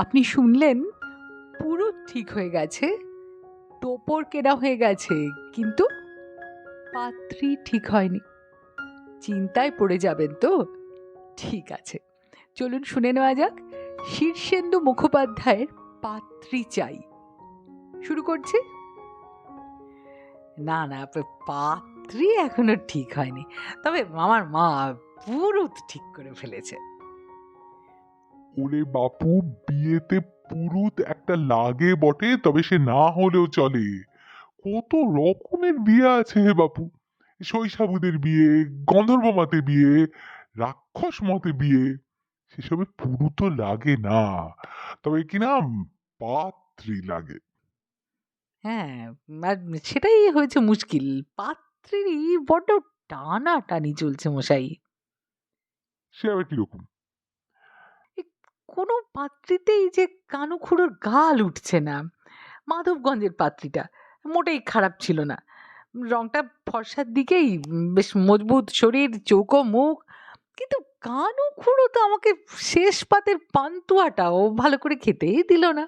আপনি শুনলেন? পুরো ঠিক হয়ে গেছে। টোপর কেনা হয়ে গেছে, কিন্তু পাত্রী ঠিক হয়নি। চিন্তায় পড়ে যাবেন তো? ঠিক আছে। চলুন শুনে নেওয়া যাক। শীর্ষেন্দু মুখোপাধ্যায়ের পাত্রী চাই। শুরু করছি। না না পাত্রী এখনও ঠিক হয়নি। তবে আমার মা পুরো ঠিক করে ফেলেছে। ওরে বাপু বিয়েতে পুরুত একটা লাগে বটে তবে সে না হলেও চলে। কত রকমের বিয়ে আছে হে বাপু। শৈশাবুদের বিয়ে গন্ধর্ব মতে বিয়ে রাক্ষস মতে বিয়ে সেসবে পুরুত লাগে না তবে কি না পাত্রী লাগে। হ্যাঁ আর সেটাই হয়েছে মুশকিল। পাত্রীরই বড্ড টানাটানি চলছে মশাই। সে আবার কীরকম? কোনো পাত্রীতেই যে কানুখুড়োর গাল উঠছে না। মাধবগঞ্জের পাত্রীটা মোটেই খারাপ ছিল না। রংটা ফর্সার দিকেই বেশ মজবুত শরীর, চৌকো মুখ। কিন্তু কানু খুঁড়ো তো আমাকে শেষ পাতের পান্তুয়াটাও ভালো করে খেতেই দিল না।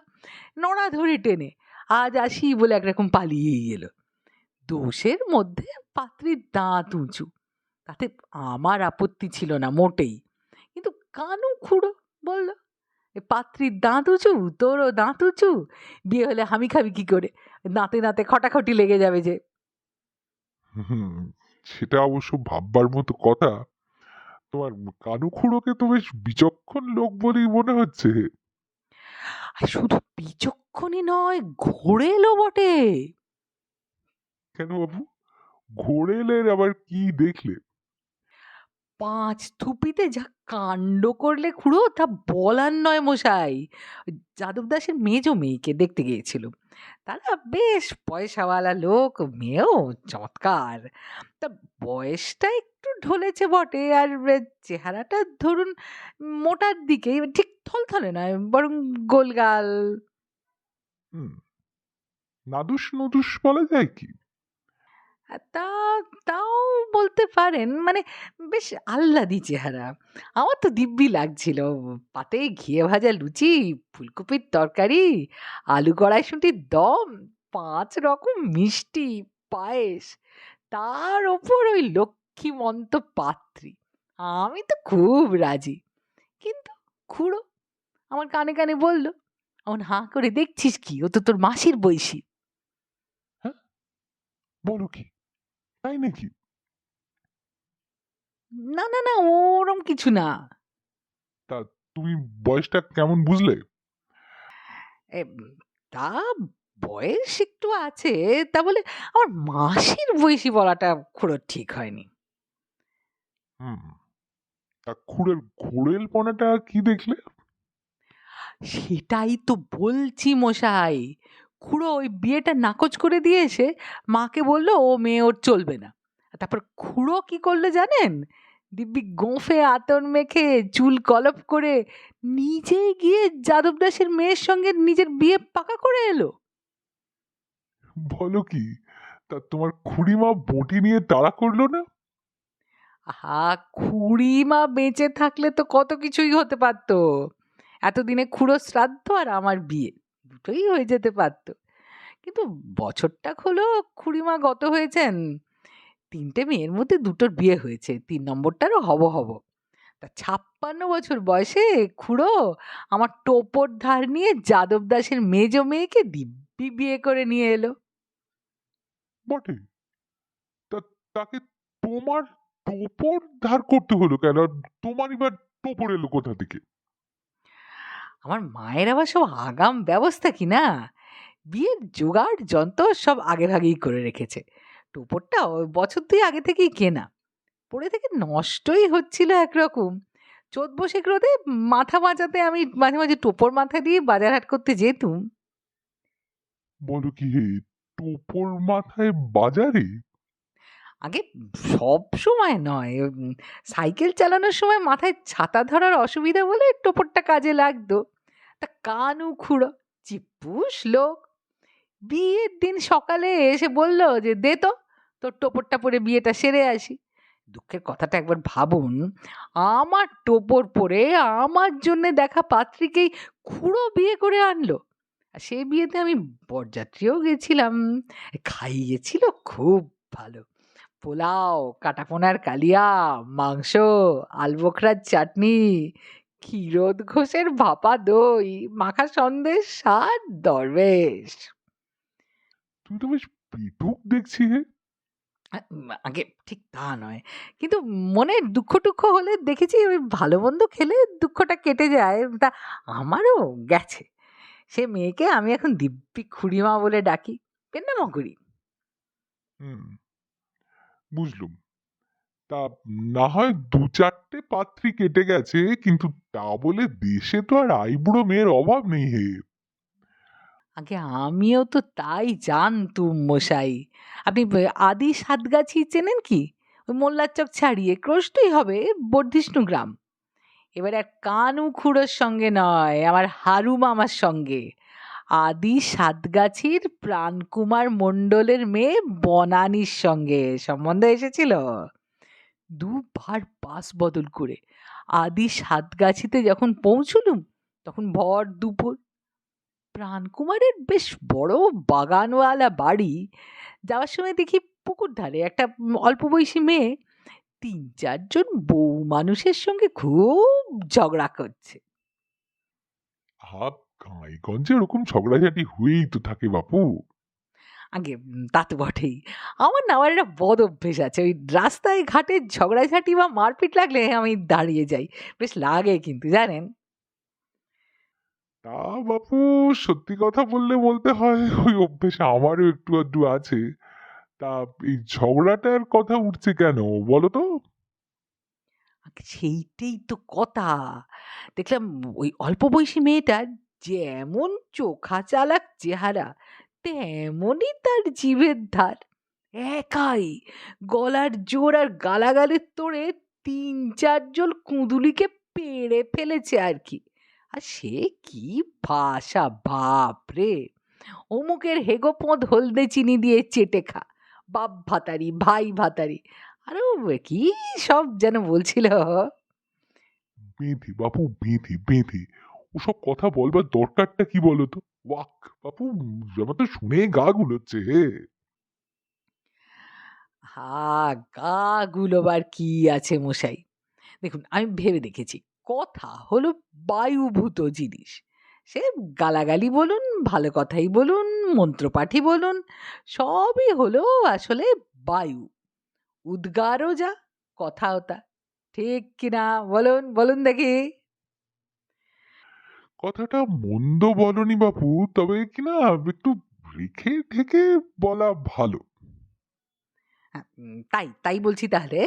নড়া ধরে টেনে আজ আসি বলে একরকম পালিয়েই এলো। দোষের মধ্যে পাত্রীর দাঁত উঁচু, তাতে আমার আপত্তি ছিল না মোটেই। কিন্তু কানু খুঁড়ো বলল পাত্রীর দাঁত উঁচু তোরও দাঁত উঁচু বিয়ে হলে হামি খাবি কি করে? দাঁতে দাঁতে খটাখটি লেগে যাবে যে। সেটা অবশ্য ভাববার মতো কথা। তোমার কানু খুঁড়োকে তো বেশ বিচক্ষণ লোক বলেই মনে হচ্ছে। শুধু বিচক্ষণই নয় ঘোরে এলো বটে। কেন বাবু? ঘোড়েলের আবার কি দেখলে? পাঁচ থুপিতে যা কাণ্ড করলে খুড়ো, তা বলার নয় মশাই। যাদব দাসের মেজ মেয়েকে দেখতে গিয়েছিল। তারা বেশ পয়সাওয়ালা লোক, মেয়েও চমৎকার। তা বয়সটা একটু ঢলেছে বটে, আর চেহারাটা ধরুন মোটার দিকে, ঠিক থলথলে নয়, বরং গোলগাল। নাদুস নদুস বলা যায় কি? তা, তাও বলতে পারেন মানে বেশ আহ্লাদি চেহারা। আমার তো দিব্যি লাগছিল। পাতে ঘিয়ে ভাজা লুচি, ফুলকপির তরকারি, আলু কড়াইশুঁটির দম, পাঁচ রকম মিষ্টি, পায়েস। তার ওপর ওই লক্ষ্মীমন্ত পাত্রী। আমি তো খুব রাজি। কিন্তু খুড়ো আমার কানে কানে বলল এমন হাঁ করে দেখছিস কি? ও তো তোর মাসির বয়সী। বলো কি? তাই নাকি? না না না ওরম কিছু না। তা তুমি বয়সটা কেমন বুঝলে? এ, তা বয়স একটু আছে তা বলে আমার মাসির বয়সী বলাটা খুঁড়ো ঠিক হয়নি। হুম তা খুঁড়ের ঘোড়েল পনাটা কি দেখলে? সেটাই তো বলছি মশাই। খুড়ো ওই বিয়েটা নাকচ করে দিয়ে এসে মাকে বলল ও মেয়ে ওর চলবে না। তারপর খুড়ো কি করল জানেন? দিব্যি গোঁফে আতর মেখে চুল কলপ করে নিজেই গিয়ে যাদব দাসের মেয়ের সঙ্গে নিজের বিয়ে পাকা করে এলো। বলো কি তা তোমার খুড়িমা বটি নিয়ে তাড়া করল না? আহা খুড়িমা বেঁচে থাকলে তো কত কিছুই হতে পারতো। এতদিনে খুড়ো শ্রাদ্ধ আর আমার বিয়ে। দুটোই হয়ে যেতে পারতো। কিন্তু বছরটা হলো খুড়িমা গত হয়েছেন, তিনটে মেয়ের মধ্যে দুটোর বিয়ে হয়েছে, তিন নম্বরটারও হব হব। তা ছাপ্পান্ন বছর বয়সে খুড়ো আমার টোপর ধার নিয়ে যাদব দাসের মেজ মেয়েকে দিব্যি বিয়ে করে নিয়ে এলো। বটে? তাকে তোমার টোপর ধার করতে হলো কেন? তোমার এবার টোপর এলো কোথা থেকে? আমার মায়ের আবার সব আগাম ব্যবস্থা কি না? বিয়ের জোগাড় যন্ত্র সব আগে ভাগেই করে রেখেছে। টোপরটা বছর দুই আগে থেকেই কেনা। পড়ে থেকে নষ্টই হচ্ছিল একরকম। চোদ্দ বসেক রোদে মাথা বাঁচাতে আমি মাঝে মাঝে টোপর মাথা দিয়ে বাজার হাট করতে যেতুম। বলো কি হে টোপর মাথায় বাজারে? আগে সব সময় নয় সাইকেল চালানোর সময় মাথায় ছাতা ধরার অসুবিধা বলে টোপরটা কাজে লাগতো। তা কানু খুঁড়ো চিপুস লোক। বিয়ের দিন সকালে এসে বলল যে, দে তো, তোর টোপরটা পরে বিয়েটা সেরে আসি। দুঃখের কথাটা একবার ভাবুন, আমার টোপর পরে আমার জন্য দেখা পাত্রীকেই খুঁড়ো বিয়ে করে আনলো। আর সেই বিয়েতে আমি বরযাত্রীও গেছিলাম খাইয়েছিল খুব ভালো। পোলাও, কাটাপোনার কালিয়া, মাংস, আলবোখরার চাটনি ক্ষীরোদ ঘোষের ভাপা দই মাখা সন্দেশ সার দরবেশ। তুমি তো বেশ পেটুক দেখছি হে। আগে ঠিক তা নয়। কিন্তু মনে দুঃখ টুঃখ হলে দেখেছি ওই ভালো মন্দ খেলে দুঃখটা কেটে যায়। তা আমারও গেছে। সে মেয়েকে আমি এখন দিব্যি খুড়িমা বলে ডাকি। পেন্না মকুরি হুম বুঝলুম। তা না হয় দু চারটে পাত্রী কেটে গেছে, কিন্তু তা বলে দেশে তো আর আইবুড়ো মেয়ের অভাব নেই হে। আগে আমিও তো তাই জানতুম মশাই। আপনি আদি সাতগাছি চেনেন কি? ওই মোল্লার চক ছাড়িয়ে ক্রোশটই হবে বর্ধিষ্ণু গ্রাম। এবার আর কানু খুড়োর সঙ্গে নয়, আমার হারু মামার সঙ্গে। আদি সাতগাছির প্রাণকুমার মণ্ডলের মেয়ে বনানীর সঙ্গে সম্বন্ধ এসেছিল। দুবার পাস বদল করে। আদি সাতগাছিতে যখন পৌঁছলুম, তখন ভর দুপুর। প্রাণকুমারের বেশ বড় বাগানওয়ালা বাড়ি যাওয়ার সময় দেখি পুকুর ধারে একটা অল্প বয়সী মেয়ে তিন চারজন বউ মানুষের সঙ্গে খুব ঝগড়া করছে। হাত গাঁয়ে ওরকম ঝগড়াঝাটি হয়েই তো থাকে বাপু। আগে তা তো বটেই। আমার না আমার একটা বদ অভ্যেস আছে। ওই রাস্তায় ঘাটে ঝগড়াঝাটি বা মারপিট লাগলে আমি দাঁড়িয়ে যাই। বেশ লাগে কিন্তু জানেন? তা বাপু সত্যি কথা বললে বলতে হয় ওই অভ্যেস আমারও একটু আধটু আছে। তা এই ঝগড়াটার কথা উঠছে কেন বলো তো? সেইটাই তো কথা। দেখলাম ওই অল্প বয়সী মেয়েটার যেমন চোখা চালাক চেহারা তেমনই তার জিভের ধার। একাই গলার জোর আর গালাগালের তোড়ে তিন চারজন কুঁদুলিকে পেড়ে ফেলেছে আর কি। আর সে কি ভাষা বাপ রে অমুকের হেগোপোঁদ হলদে চিনি দিয়ে চেটে খা। বাপ ভাতারি, ভাই ভাতারি। আরও কি সব যেন বলছিল? বেঁধে, বাপু, বেঁধে বেঁধে। ওসব কথা বলবার দরকারটা কি বলো তো ওয়াক বাপু আমার তো শুনে গা গুলোচ্ছে হে, গা গুলোবার কি আছে মশাই? দেখুন, আমি ভেবে দেখেছি, কথা হলো বায়ুভূত জিনিস। সে গালাগালি বলুন, ভালো কথাই বলুন, মন্ত্রপাঠই বলুন, সবই হলো আসলে বায়ু। উদ্গারও যা, কথাও তা। ঠিক কিনা? বলুন বলুন দেখি। কথাটা মন্দ বলনি বাপু, তবে কিনা একটু রেখে ঠেকে বলা ভালো। তাই তাই বলছি তাহলে।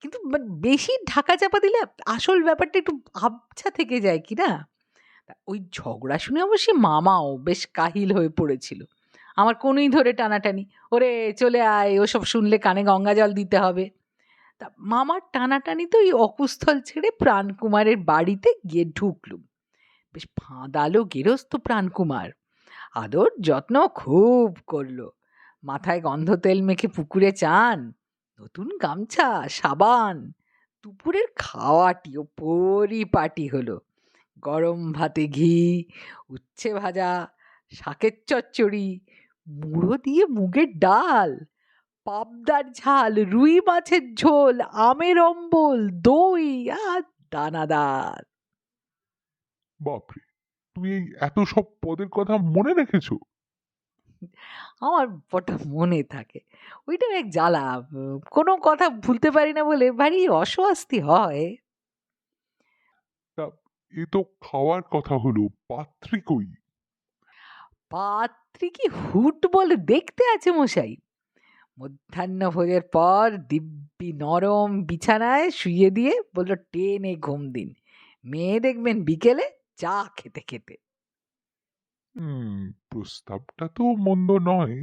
কিন্তু মানে বেশি ঢাকা চাপা দিলে আসল ব্যাপারটা একটু আবছা থেকে যায় কি না? ওই ঝগড়া শুনে অবশ্যই মামাও বেশ কাহিল হয়ে পড়েছিল। আমার কোনই ধরে টানাটানি, ওরে চলে আয়, ওসব শুনলে কানে গঙ্গা জল দিতে হবে। তা মামার টানাটানি তো ওই অকুস্থল ছেড়ে প্রাণকুমারের বাড়িতে গিয়ে ঢুকলুম। বেশ ফাঁদালো গেরস্ত প্রাণকুমার। আদর, যত্ন খুব করল। মাথায় গন্ধ তেল মেখে পুকুরে চান, নতুন গামছা, সাবান, দুপুরের খাওয়াটিও পরিপাটি হলো। গরম ভাতে ঘি, উচ্ছে ভাজা, শাকের চচ্চড়ি, মুড়ো দিয়ে মুগের ডাল, পাবদার ঝাল, রুই মাছের ঝোল, আমের অম্বল, দই আর দানাদার। বাপরে তুমি এই এত সব পদের কথা মনে রেখেছো? আমার বড্ড মনে থাকে। ওইটা এক জ্বালা কোনো কথা ভুলতে পারি না বলে ভারী অস্বস্তি হয়। এ তো খাওয়ার কথা হলো পাত্রী কই? পাত্রী কি হুট বলে দেখতে আছে মশাই। মধ্যাহ্ন ভোজের পর দিব্যি নরম বিছানায় শুইয়ে দিয়ে বলল টেনে ঘুম দিন। মেয়ে দেখবেন বিকেলে চা খেতে খেতে। হুম প্রস্তাবটা তো মন্দ নয়।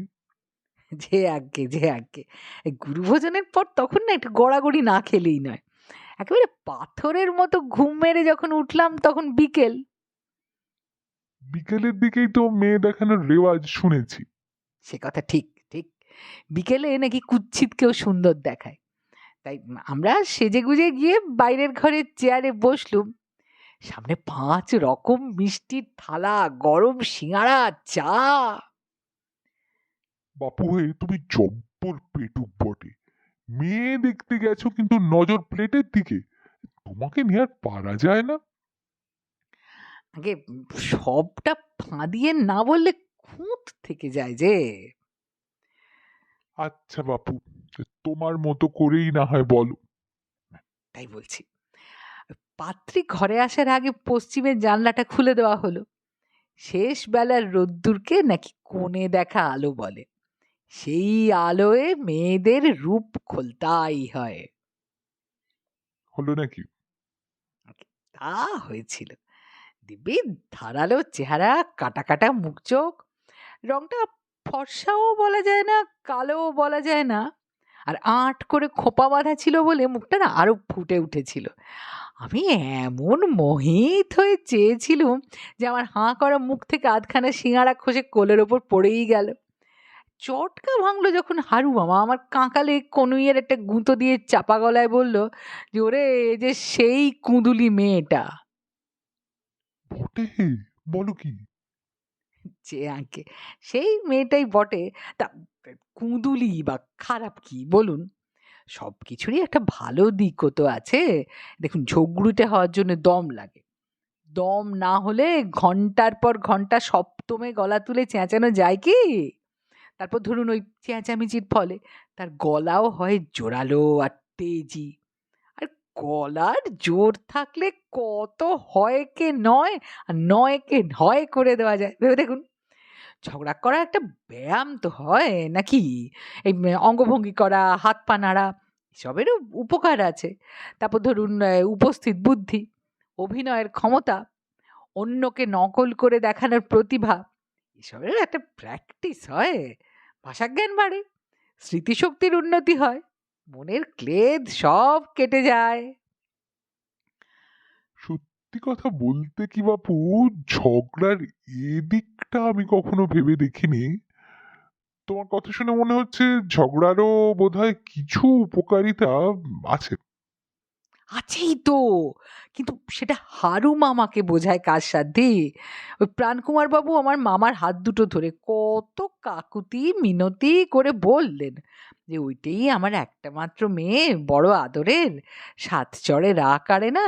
যে আগে যে আগে এই গুরুভোজনের পর তখন না একটু গড়াগড়ি না খেলেই নয়। একেবারে পাথরের মতো ঘুম মেরে যখন উঠলাম তখন বিকেল। বিকেলের দিকেই তো মেয়ে দেখানোর রেওয়াজ শুনেছি। সে কথা ঠিক ঠিক। বিকেলে নাকি কুচ্ছিতকেও সুন্দর দেখায়। তাই আমরা সেজে গুজে গিয়ে বাইরের ঘরের চেয়ারে বসলুম। সামনে পাঁচ রকম মিষ্টির থালা গরম সিঙাড়া চা। বাপু হয়ে তুমি জব্বর পেটুক বটে মেয়ে দেখতে গেছো কিন্তু নজর প্লেটের দিকে। তোমাকে নিয়ে আর পারা যায় না। আগে সবটা ফাঁদিয়ে না বললে খুঁত থেকে যায় যে। আচ্ছা বাপু তোমার মতো করেই না হয় বলো। তাই বলছি। পাত্রী ঘরে আসার আগে পশ্চিমের জানলাটা খুলে দেওয়া হলো। শেষ বেলার রোদ্দুরকে নাকি কোণে দেখা আলো বলে। সেই আলোয় মেয়েদের রূপ খোলতাই হয়। হলো নাকি? তা হয়েছিল। দিব্যি ধারালো চেহারা কাটা কাটা মুখ চোখ রংটা ফর্সাও বলা যায় না কালোও বলা যায় না আর আট করে খোপা বাঁধা ছিল বলে মুখটা না আরও ফুটে উঠেছিল। আমি এমন মোহিত হয়ে চেয়েছিলুম যে আমার হাঁ করা মুখ থেকে আধখানা সিঙাড়া খসে কোলের ওপর পড়েই গেল। চটকা ভাঙলো যখন হারু মামা আমার কাঁকালে কনুইয়ের একটা গুঁতো দিয়ে চাপা গলায় বলল যে ওরে যে সেই কুঁদুলি মেয়েটা। বটে বলো কি? যে আঁকে সেই মেয়েটাই বটে। তা কুঁদুলি বা খারাপ কি? বলুন। সব কিছুরই একটা ভালো দিকও তো আছে। দেখুন, ঝগড়ুটে হওয়ার জন্য দম লাগে। দম না হলে ঘণ্টার পর ঘণ্টা সপ্তমে গলা তুলে চেঁচানো যায় কি? তারপর ধরুন ওই চেঁচামেচির ফলে তার গলাও হয় জোরালো আর তেজি। আর গলার জোর থাকলে কত হয় কে নয় আর নয় কে হয় করে দেওয়া যায়। ভেবে দেখুন ঝগড়া করা একটা ব্যায়াম তো হয় নাকি? এই অঙ্গভঙ্গি করা, হাত পা নাড়া, এসবেরও উপকার আছে। তারপর ধরুন উপস্থিত বুদ্ধি, অভিনয়ের ক্ষমতা, অন্যকে নকল করে দেখানোর প্রতিভা, এসবেরও একটা প্র্যাকটিস হয়। ভাষাজ্ঞান বাড়ে, স্মৃতিশক্তির উন্নতি হয়, মনের ক্লেদ সব কেটে যায়। সত্যি কথা বলতে কি বাপু, ঝগড়ার এদিকটা আমি কখনো ভেবে দেখিনি। তোমার কথা শুনে মনে হচ্ছে ঝগড়ারও বোধহয় কিছু উপকারিতা আছে। আছেই তো, কিন্তু সেটা হারু মামাকে বোঝায় কার সাধ্যে? ওই প্রাণকুমার বাবু আমার মামার হাত দুটো ধরে কত কাকুতি মিনতি করে বললেন যে, ওইটাই আমার একটা মাত্র মেয়ে, বড় আদরের, সাত চড়ে রা কাড়ে না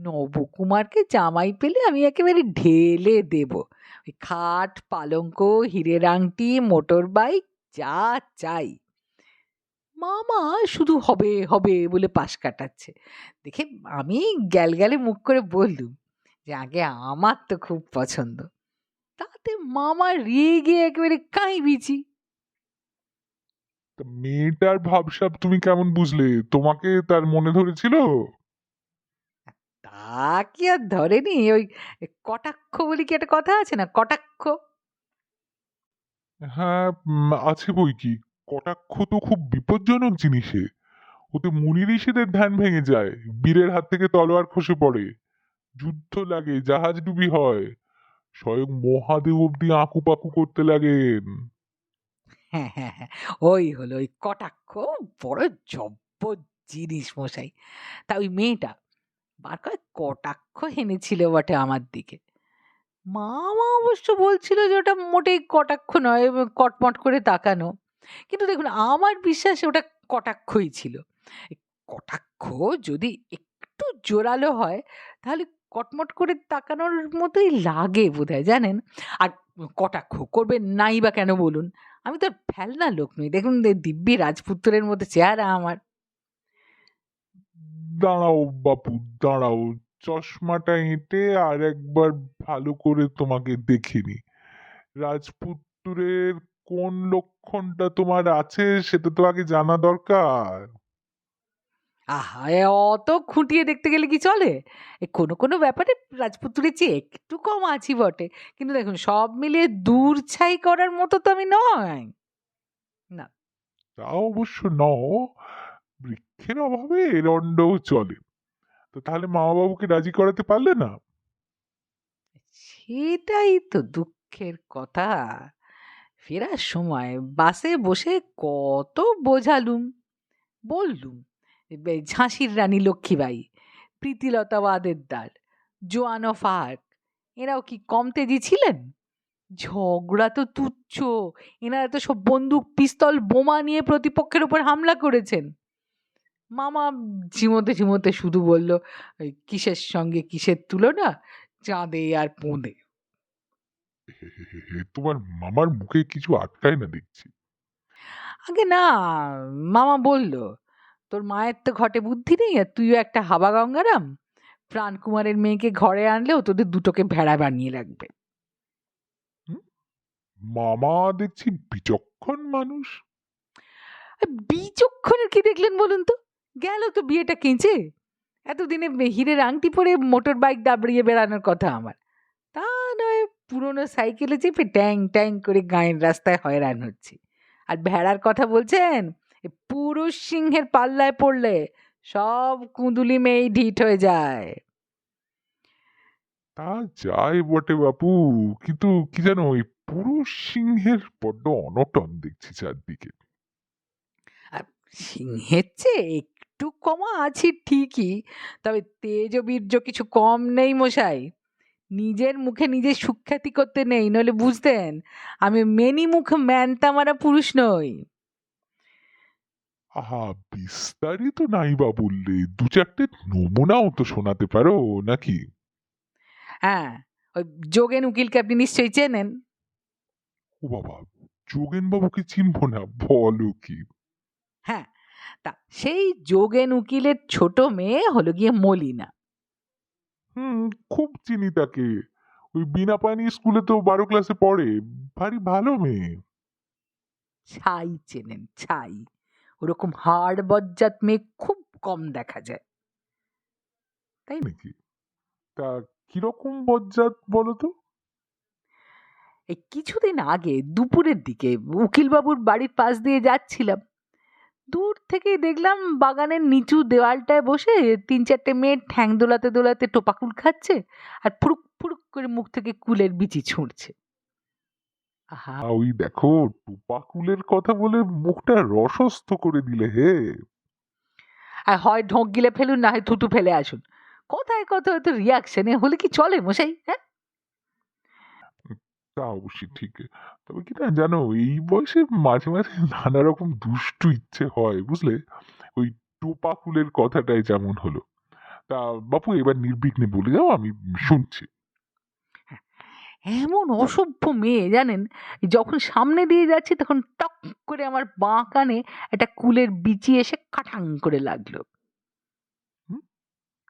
নবকুমারকে জামাই পেলে আমি একেবারে ঢেলে দেব। ওই খাট, পালঙ্ক, হীরের আংটি, মোটর বাইক, যা চাই। মামা শুধু হবে হবে বলে পাশ কাটাচ্ছে। দেখে আমি গ্যাল গ্যালে মুখ করে বললুম যে, আগে আমার তো খুব পছন্দ। তাতে মামা রেগে একেবারে কাই বিচি মেয়েটার ভাবসাব তুমি কেমন বুঝলে? তোমাকে তার মনে ধরেছিল? তা কি আর ধরেনি? ওই কটাক্ষ বলি কি একটা কথা আছে না? কটাক্ষ? হ্যাঁ আছে বই কি? কটাক্ষ তো খুব বিপজ্জনক জিনিসে। ওতে মুনি ঋষিদের ধ্যান ভেঙে যায়। বীরের হাত থেকে তলোয়ার খসে পড়ে। যুদ্ধ লাগে জাহাজ ডুবি হয়। স্বয়ং মহাদেব অব্দি আঁকুপাকু করতে লাগেন। হ্যাঁ হ্যাঁ হ্যাঁ। ওই হলো ওই কটাক্ষ। বড় জব্ব জিনিস মশাই। তা ওই মেয়েটা বার করে কটাক্ষ হেনেছিল বটে আমার দিকে। মামা অবশ্য বলছিল যে ওটা মোটেই কটাক্ষ নয় কটমট করে তাকানো। কিন্তু দেখুন, আমার বিশ্বাসে ওটা কটাক্ষই ছিল। কটাক্ষ যদি একটু জোরালো হয়, তাহলে কটমট করে তাকানোর মতোই লাগে বোধহয়, জানেন? আর কটাক্ষ করবে নাই বা কেন বলুন? আমি তো আর ফেলনা লোক নই। দেখুন দিব্যি রাজপুত্রের মধ্যে চেহারা আমার। দাঁড়াও বাপু দাঁড়াও। চশমাটা এঁটে আর একবার ভালো করে তোমাকে দেখিনি রাজপুত্রের কোন লক্ষণটা তোমার আছে সেটা তো আগে জানা দরকার। আহা এ অত খুঁটিয়ে দেখতে গেলে কি চলে? এ কোনো কোনো ব্যাপারে রাজপুত্রের চেয়ে একটু কম আছি বটে। কিন্তু দেখুন সব মিলিয়ে দূর ছাই করার মতো তো আমি নয়। না। তা অবশ্য ন বৃক্ষের অভাবে এরণ্ডও চলে। তো তাহলে মামা বাবুকে রাজি করাতে পারলে না? সেটাই তো দুঃখের কথা। ফেরার সময় বাসে বসে কত বোঝালুম। বললুম ঝাঁসির রানী লক্ষ্মীবাই প্রীতিলতা ওয়াদেদার জোয়ান অফ আর্ক, এরাও কি কম তেজি ছিলেন? ঝগড়া তো তুচ্ছ এনারা তো সব বন্দুক, পিস্তল, বোমা নিয়ে প্রতিপক্ষের উপর হামলা করেছেন। মামা ঝিমোতে ঝিমোতে শুধু বলল "ওই কিসের সঙ্গে কিসের তুলনা? চাঁদে আর পোঁদে। তোমার মামার মুখে কিছু আটকায় না দেখছি। আগে না মামা বলল তোর মায়ের তো ঘটে বুদ্ধি নেই আর তুইও একটা হাবা গঙ্গারাম। প্রাণ কুমারের মেয়েকে ঘরে আনলেও তোদের দুটোকে ভেড়া বানিয়ে রাখবে। মামা দেখছি বিচক্ষণ মানুষ। আর বিচক্ষণের কি দেখলেন বলুন তো? গেল তো বিয়েটা কেঁচে। এতদিনে হীরের আংটি পরে মোটর বাইক দাবড়িয়ে বেড়ানোর কথা আমার। তা নয় পুরনো সাইকেলে চেপে ট্যাং ট্যাং করে গায়ের রাস্তায় হয়রান হচ্ছে। আর ভেড়ার কথা বলছেন পুরুষ সিংহের পাল্লায় পড়লে সব কুঁদুলি মেয়েই ঢিট হয়ে যায়। তা যায় বটে বাপু কিন্তু কি জানো ওই পুরুষ সিংহের বড্ড অনটন দেখছি চারদিকে। সিংহের চেয়ে একটু কমা আছি ঠিকই তবে তেজ ও বীর্য কিছু কম নেই মশাই। নিজের মুখে নিজে সুখ্যাতি করতে নেই নইলে বুঝতেন আমি মেনি মুখ ম্যানতা মারা পুরুষ নই। আহা বিস্তারিত নাই বা বললে দু চারটে নমুনাও তো শোনাতে পারো নাকি? হ্যাঁ ওই যোগেন উকিলকে আপনি নিশ্চয়ই চেনেন। ও বাবা যোগেন বাবুকে চিনবো না বলো কি? তা সেই যোগেন উকিলের ছোট মেয়ে হলো গিয়ে মলিনা। হুম খুব চিনি তাকে। ওই বিনা পানি স্কুলে তো বারো ক্লাসে পড়ে। ভারী ভালো মেয়ে। ছাই চেনেন ছাই। ওরকম হাড় বজ্জাত মেয়ে খুব কম দেখা যায়। তাই? নাকি? তা কীরকম বজ্জাত বলো তো? এই কিছুদিন আগে দুপুরের দিকে উকিলবাবুর বাড়ির পাশ দিয়ে যাচ্ছিলাম। দূর থেকেই দেখলাম বাগানের নিচু দেওয়ালটায় বসে তিন চারটে মেয়ে ঠ্যাং দোলাতে দোলাতে টোপাকুল খাচ্ছে আর ফুরুক ফুরুক করে মুখ থেকে কুলের বিচি ছুঁড়ছে। আহা! ওই দেখো টুপাকুলের কথা বলে মুখটা রসস্থ করে দিলে হে। আর হয় ঢোক গিলে ফেলুন না হয় থুতু ফেলে আসুন। কোথায় কত হয়তো রিয়াকশনে হলে কি চলে মশাই হ্যাঁ? তা অবশ্যই ঠিক তবে কি না জানো এই বয়সে মাঝে মাঝে নানা রকম দুষ্টু ইচ্ছে হয় বুঝলে? ওই টোপা ফুলের কথাটাই যেমন হলো। তা বাপু এবার নির্বিঘ্নে বলে যাও আমি শুনছি। এমন অসভ্য মেয়ে জানেন? যখন সামনে দিয়ে যাচ্ছি তখন টক করে আমার বাঁ কানে একটা কুলের বিচি এসে কাঠাং করে লাগল।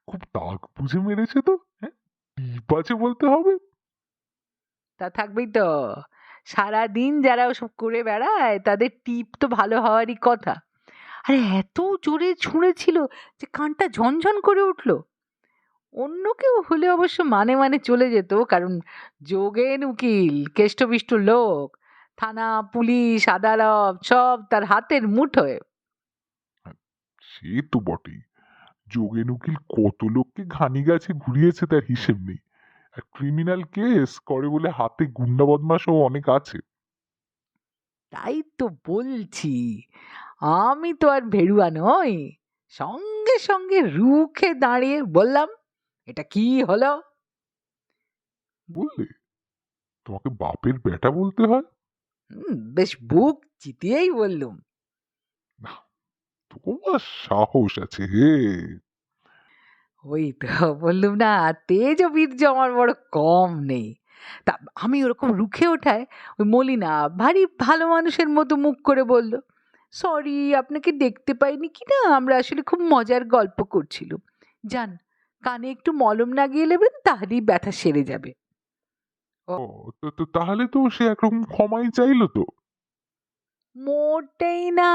খুব তাক বুঝে মেরেছে তো হ্যাঁ? টিপ আছে বলতে হবে। তা থাকবেই তো। সারাদিন যারা ওসব করে বেড়ায়, তাদের টিপ তো ভালো হওয়ারই কথা। আরে, এত জোরে ছুঁড়েছিল যে কানটা ঝনঝন করে উঠল। অন্য কেউ হলে অবশ্য মানে মানে চলে যেত, কারণ যোগেন উকিল, কেষ্টবিষ্ট লোক, থানা, পুলিশ, আদালত, সব তার হাতের মুঠোয়। সে তো বটেই। যোগেন উকিল কত লোককে ঘানি গাছে ঘুরিয়েছে তার হিসেব নেই। আর ক্রিমিনাল কেস করে বলে হাতে গুন্ডা বদমাশও অনেক আছে। তাই তো বলছি। আমি তো আর ভেরুয়া নই। সঙ্গে সঙ্গে রুখে দাঁড়িয়ে বললাম এটা কি হলো? বললে? তোমাকে বাপের বেটা বলতে হয়? বেশ বুক চিতিয়েই বললুম। তোমার সাহস আছে হে। ওই তো বললুম না তেজ ও বীর্য আমার বড় কম নেই। তা আমি ওরকম রুখে ওঠায় ওই মলিনা ভারী ভালো মানুষের মতো মুখ করে বলল সরি আপনাকে দেখতে পাইনি কি না আমরা আসলে খুব মজার গল্প করছিলাম। যান কানে একটু মলম লাগিয়ে নেবেন তাহলেই ব্যথা সেরে যাবে। ও তো তো তাহলে তো সে একরকম ক্ষমাই চাইলো তো? মোটেই না।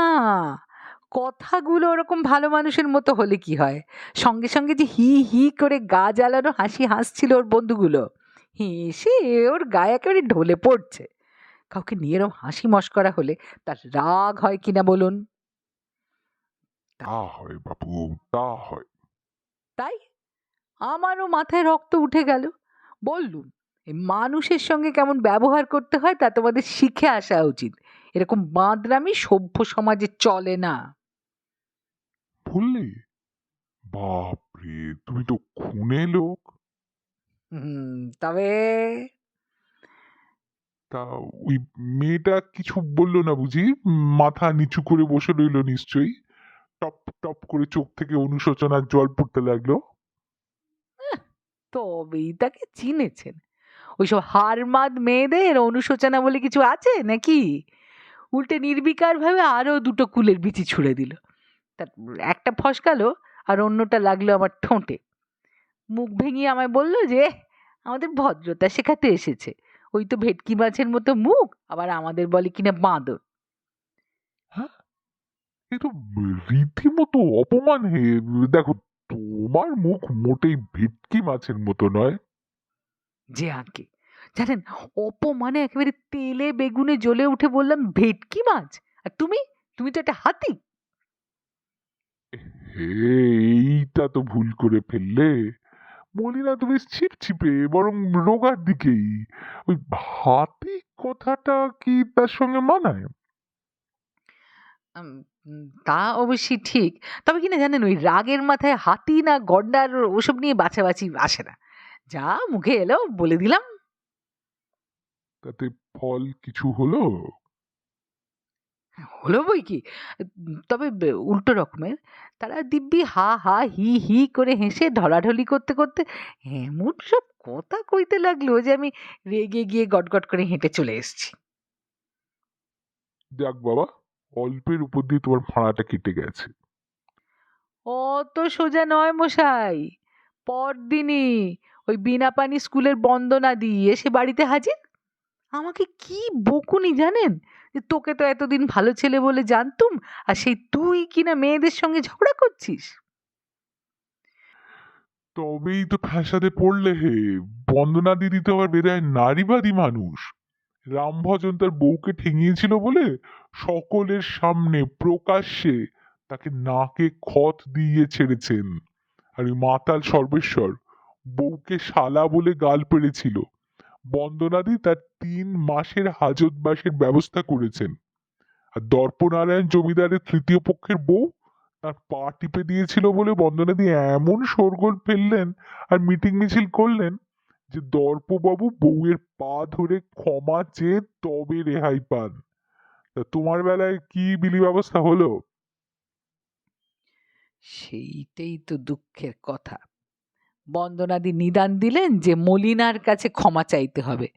কথাগুলো ওরকম ভালো মানুষের মতো হলে কি হয়? সঙ্গে সঙ্গে যে হি হি করে গা জ্বালানো হাসি হাসছিল ওর বন্ধুগুলো। হেসে ওর গায়ে একেবারে ঢলে পড়ছে। কাউকে নিয়ে এরম হাসি মস্করা হলে তার রাগ হয় কিনা বলুন? তা হয় বাপু তা হয়। তাই? আমারও মাথায় রক্ত উঠে গেল। বললুম এই মানুষের সঙ্গে কেমন ব্যবহার করতে হয় তা তোমাদের শিখে আসা উচিত। এরকম বাঁদরামি সভ্য সমাজে চলে না। খুললে বাপরে তুমি তো খুনে লোক। হুম তবে তা ওই মেয়েটা কিছু বলল না বুঝি? মাথা নিচু করে বসে রইল নিশ্চয়ই। টপ টপ করে চোখ থেকে অনুশোচনার জল পড়তে লাগল। তবেই তাকে চিনেছেন। ওইসব হারমাদ মেয়েদের অনুশোচনা বলে কিছু আছে নাকি? উল্টে নির্বিকার ভাবে আরও দুটো কুলের বিচি ছুড়ে দিল। তার একটা ফসকালো আর অন্যটা লাগল আমার ঠোঁটে। মুখ ভেঙিয়ে আমায় বলল যে আমাদের ভদ্রতা শেখাতে এসেছে। ওই তো ভেটকি মাছের মতো মুখ আবার আমাদের বলে কিনা বাঁদর। এ তো রীতিমতো অপমান হে দেখো তোমার মুখ মোটেই ভেটকি মাছের মতো নয়। যে আঁকে জানেন অপমানে একেবারে তেলে বেগুনে জ্বলে উঠে বললাম ভেটকি মাছ? আর তুমি? তুমি তো একটা হাতি! এইটা তো ভুল করে ফেললে। মলিনা তুমি ছিপছিপে বরং রোগার দিকেই। ওই হাতি কথাটা কি তার সঙ্গে মানায়? তা অবশ্যই ঠিক। তবে কিনা জানেন ওই রাগের মাথায় হাতি না গন্ডার ওসব নিয়ে বাছাবাছি আসে না। যা মুখে এলো বলে দিলাম। তাতে ফল কিছু হলো? হলো বই কি? তবে উল্টো রকমের। তারা দিব্যি হা হা হি হি করে হেসে ঢলাঢলি করতে করতে এমন সব কথা কইতে লাগল যে আমি রেগে গিয়ে গটগট করে হেঁটে চলে এসেছি। যাক বাবা অল্পের উপর দিয়ে তোমার ভাড়াটা কেটে গেছে। অত সোজা নয় মশাই পরদিনই ওই বিনা পানি স্কুলের বন্দনা দিয়ে এসে বাড়িতে হাজির? আমাকে কি বকুনি জানেন? যে তোকে তো এতদিন ভালো ছেলে বলে জানতুম, আর সেই তুই কিনা মেয়েদের সঙ্গে ঝগড়া করছিস? তবেই তো ফ্যাসাদে পড়লে হে। বন্দনা দিদি তো আবার বেদায় নারীবাদী মানুষ। রামভজন তার বউকে ঠেঙিয়েছিল বলে সকলের সামনে প্রকাশ্যে তাকে নাকে খত দিয়ে ছেড়েছেন। আর ওই মাতাল সর্বেশ্বর বউকে শালা বলে গাল পেড়েছিল। বন্দনাদি তার তিন মাসের হাজতবাসের ব্যবস্থা করেছেন। আর দর্পনারায়ণ জমিদারের তৃতীয় পক্ষের বউ তার পা টিপে দিয়েছিল বলে বন্দনাদি এমন শোরগোল ফেললেন আর মিটিং মিছিল করলেন যে দর্পবাবু বউয়ের পা ধরে ক্ষমা চেয়ে তবে রেহাই পান। তা তোমার বেলায় কি বিলি ব্যবস্থা হলো? সেইটাই তো দুঃখের কথা। বন্দনাদি নিদান দিলেন যে, মলিনার কাছে ক্ষমা চাইতে হবে।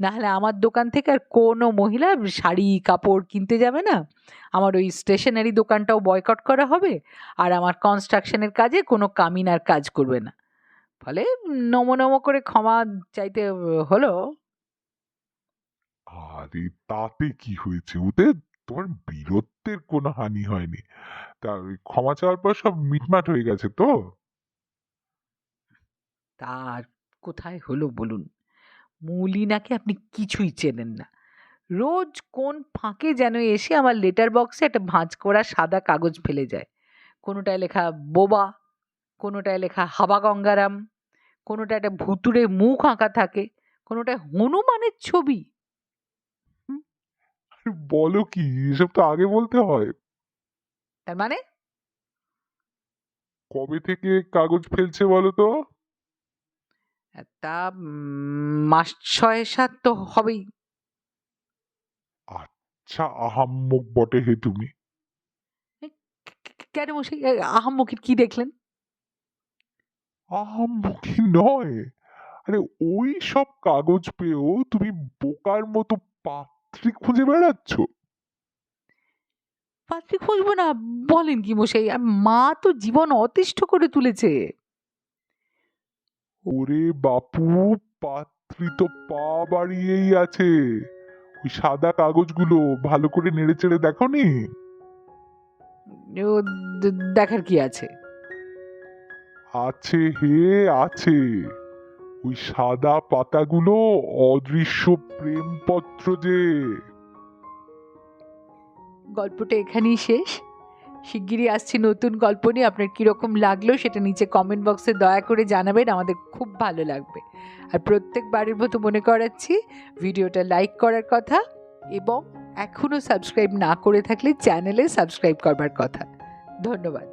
নাহলে আমার দোকান থেকে আর কোনো মহিলা শাড়ি, কাপড় কিনতে যাবে না। আমার ওই স্টেশনারি দোকানটাও বয়কট করা হবে আর আমার কনস্ট্রাকশনের কাজে কোনো কামিন আর কাজ করবে না। ফলে নমো নমো করে ক্ষমা চাইতে হলো। আরে, তাতে কি হয়েছে? ওতে তোমার বীরত্বের কোনো হানি হয়নি। তা ক্ষমা চাওয়ার পর সব মিটমাট হয়ে গেছে তো? তার কোথায় হলো বলুন? মলিনাকে আপনি কিছুই চেনেন না। রোজ কোন ফাঁকে যেন এসে আমার লেটার বক্সে একটা ভাঁজ করা সাদা কাগজ ফেলে যায়। কোনোটায় লেখা বোবা কোনোটায় লেখা হাবা গঙ্গারাম কোনোটা একটা ভুতুরে মুখ আঁকা থাকে কোনোটা হনুমানের ছবি। আরে বলো কি এসব তো আগে বলতে হয়। তার মানে? কবে থেকে কাগজ ফেলছে বলো তো? তা উম, মাস ছয় সাত তো হবেই। আচ্ছা আহাম্মক বটে হে তুমি। কেন মশাই আহাম্মকির কি দেখলেন? আহাম্মকি নয়। আরে ওই সব কাগজ পেয়েও তুমি বোকার মতো পাত্রী খুঁজে বেড়াচ্ছ। পাত্রী খুঁজবো না বলেন কি মশাই মা তো জীবন অতিষ্ঠ করে তুলেছে। ওরে বাপু পাত্রী তো পা বাড়িয়েই আছে। ওই সাদা কাগজগুলো ভালো করে নেড়ে চেড়ে দেখো নি দেখার কি আছে? আছে হে আছে। ওই সাদা পাতাগুলো অদৃশ্য প্রেমপত্র যে। গল্পটা এখানেই শেষ। শিগগিরই আসছি নতুন গল্প নিয়ে। আপনার কীরকম লাগল সেটা নিচে কমেন্ট বক্সে দয়া করে জানাবেন, আমাদের খুব ভালো লাগবে। আর প্রত্যেকবারের মতো মনে করাচ্ছি, ভিডিওটা লাইক করার কথা এবং এখনও সাবস্ক্রাইব না করে থাকলে চ্যানেলে সাবস্ক্রাইব করবার কথা। ধন্যবাদ।